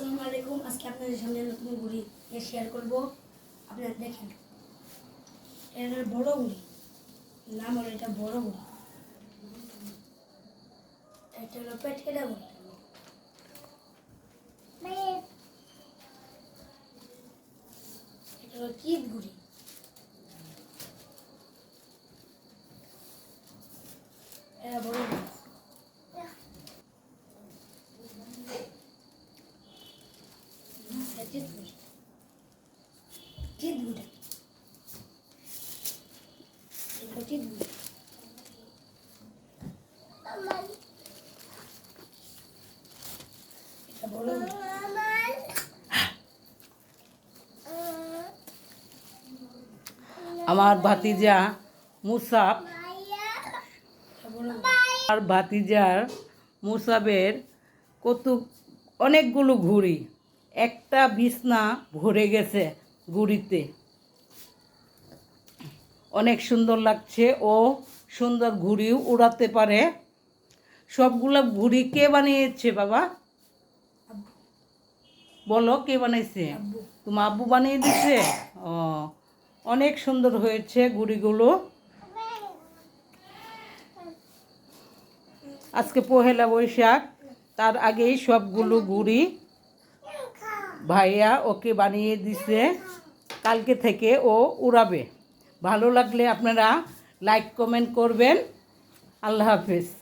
আসসালামু আলাইকুম। আজকে আপনাদের সামনে নতুন ঘুড়ি শেয়ার করব। আপনারা দেখেন এটা বড় গুড়ি নাম হলো এটা বড় গুড়ি এটা হলো পেট কেটে ঘুড়ি এটা হলো চিত ঘুড়ি এটা বড় ঘুড়ি এটা চিত ঘুড়ি চিত ঘুড়ি এটা চিত ঘুড়ি এটা বড় ঘুড়ি আমার ভাতিজা ঘুড়ি আর ভাতিজার মুসাবের কত অনেকগুলো ঘুড়ি। একটা বিছনা ভরে গেছে গুড়িতে। অনেক সুন্দর লাগছে ও সুন্দর ঘুড়িও উড়াতে পারে। সবগুলো ঘুড়ি কে বানিয়েছে বাবা? বলো কে বানাইছে? আব্বু। তোমার আব্বু বানিয়ে দিছে ও অনেক সুন্দর হয়েছে গুড়িগুলো আজকে পহেলা বৈশাখ তার আগেই সবগুলো গুড়ি ভাইয়া ওকে বানিয়ে দিছে কালকে থেকে ও উড়াবে। ভালো লাগলে আপনারা লাইক কমেন্ট করবেন। আল্লাহ হাফেজ।